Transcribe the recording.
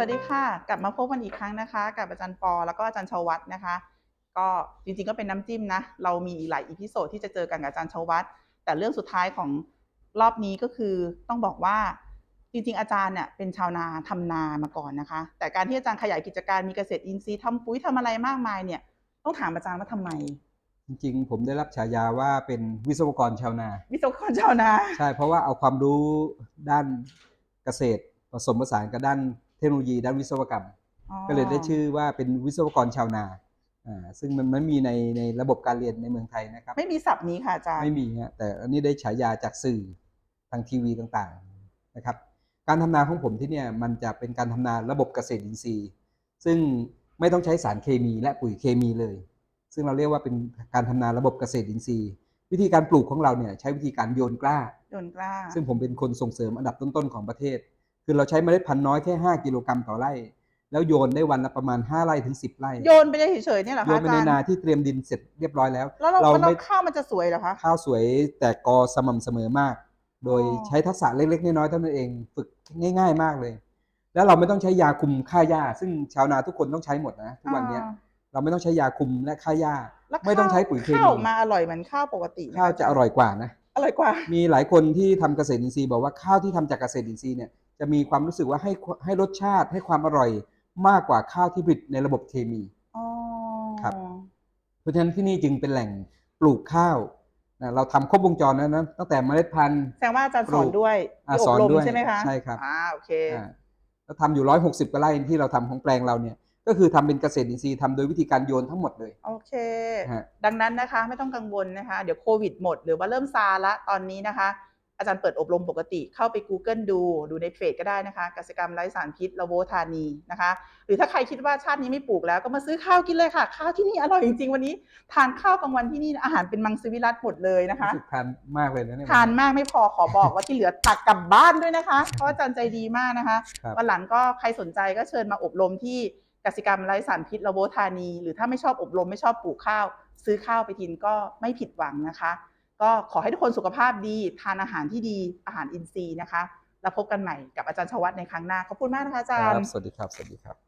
สวัสดีค่ะ กลับมาพบกันอีกครั้งนะคะ กับอาจารย์ปอแล้วก็อาจารย์ชวัฒน์นะคะ ก็จริงๆก็เป็นน้ำจิ้มนะ เรามีอีกหลายอีพิโซดที่จะเจอกันกับอาจารย์ชวัฒน์แต่เรื่องสุดท้ายของรอบนี้ก็คือต้องบอกว่าจริงๆอาจารย์เนี่ยเป็นชาวนาทำนามาก่อนนะคะ แต่การที่อาจารย์ขยายกิจการมีเกษตรอินทรีย์ทำปุ๋ยทำอะไรมากมายเนี่ยต้องถามอาจารย์ว่าทำไม จริงๆ ผมได้รับฉายาว่าเป็นวิศวกรชาวนา วิศวกรชาวนา ใช่เพราะว่าเอาความรู้ด้านเกษตรผสมผสานกับด้าน เทคโนโลยีด้านวิศวกรรมอ๋อก็เลยได้ชื่อว่าเป็นวิศวกรชาวนาอ่าซึ่งมันไม่มีในในระบบการเรียนในเมืองไทยนะครับ ไม่มีศัพท์นี้ค่ะอาจารย์ไม่มีฮะแต่อันนี้ได้ฉายาจากสื่อทางทีวีต่างๆนะครับ การทำนาของผมที่เนี่ยมันจะเป็นการทำนาระบบเกษตรอินทรีย์ ซึ่งไม่ต้องใช้สารเคมีและปุ๋ยเคมีเลย ซึ่งเราเรียกว่าเป็นการทำนาระบบเกษตรอินทรีย์ วิธีการปลูกของเราเนี่ยใช้วิธีการโยนกล้าโยนกล้า ซึ่งผมเป็นคนส่งเสริมอันดับต้นๆของประเทศ คือเราใช้เมล็ดพันธุ์น้อยแค่ 5 กิโลกรัมต่อไร่ แล้วโยนได้วันละประมาณ 5 ไร่ถึง 10 ไร่โยนไปได้เฉยๆเนี่ยเหรอโยคะนอาไปจาในรย์นาที่เตรียมดินเสร็จเรียบร้อยแล้ว แล้วเราเราแล้วไม่ข้าวมันจะสวยเหรอคะ ข้าวสวยแต่กอสม่ำเสมอมาก โดยอ๋อ ใช้ทักษะเล็กๆน้อยๆเท่านั้นเองฝึกง่าย ๆ มากเลย แล้วเราไม่ต้องใช้ยาคุมฆ่าหญ้า ซึ่งชาวนาทุกคนต้องใช้หมดนะทุกวันเนี้ยอ่าเราไม่ต้องใช้ยาคุมและฆ่าหญ้า แล้วไม่ต้องข้าวใช้ปุ๋ยเคมี ข้าวออกมาอร่อยเหมือนข้าวปกติไหมข้าวจะอร่อยกว่านะ อร่อยกว่า มีหลายคนที่ทำเกษตรอินทรีย์บอกว่าข้าวที่ทำจากเกษตรอินทรีย์เนี่ย จะมีความรู้สึกว่าให้ให้รสชาติให้ความอร่อยมากกว่าข้าวที่ผลิตในระบบเคมีอ๋อครับ เพราะฉะนั้นที่นี่จึงเป็นแหล่งปลูกข้าวนะเราทำครบวงจรนะนะตั้งแต่เมล็ดพันธุ์แสดงว่าอาจารย์ปสลูอนกด้วยอะที่สอนบรมด้วยใช่ไหมคะใช่ครับอ่าโอเคอ่าเราทำอยู่ร้อยหกสิบกว่าไร่ที่เราทำของแปลงเราเนี่ย ก็คือทำเป็นเกษตรอินทรีย์ทำโดยวิธีการโยนทั้งหมดเลย โอเคฮะดังนั้นนะคะไม่ต้องกังวลนะคะ เดี๋ยวโควิดหมด หรือว่าเริ่มซาละตอนนี้นะคะ อาจารย์เปิดอบรมปกติเข้าไป Google ดู ดูในเฟซก็ได้นะคะกสิกรรมไร้สารพิษละโวธานีนะคะ หรือถ้าใครคิดว่าชาตินี้ไม่ปลูกแล้วก็มาซื้อข้าวกินเลยค่ะ ข้าวที่นี่อร่อยจริงๆ วันนี้ ทานข้าวกลางวันที่นี่อาหารเป็นมังสวิรัตหมดเลยนะคะรู้สึกทานมากเลยนะเนี่ยทานมากไม่พอขอบอกว่าที่เหลือตักกลับบ้านด้วยนะคะเพราะอาจารย์ใจดีมากนะคะครับวันหลังก็ใครสนใจก็เชิญมาอบรมที่กสิกรรมไร้สารพิษละโวธานี หรือถ้าไม่ชอบอบรมไม่ชอบปลูกข้าว ซื้อข้าวไปกินก็ไม่ผิดหวังนะคะ ก็ขอให้ทุกคนสุขภาพดี ทานอาหารที่ดีอาหารอินทรีย์นะคะ แล้วพบกันใหม่กับอาจารย์ชวัตในครั้งหน้า ขอบคุณมากนะคะอาจารครัย์บสวัสดีครับ สวัสดีครับ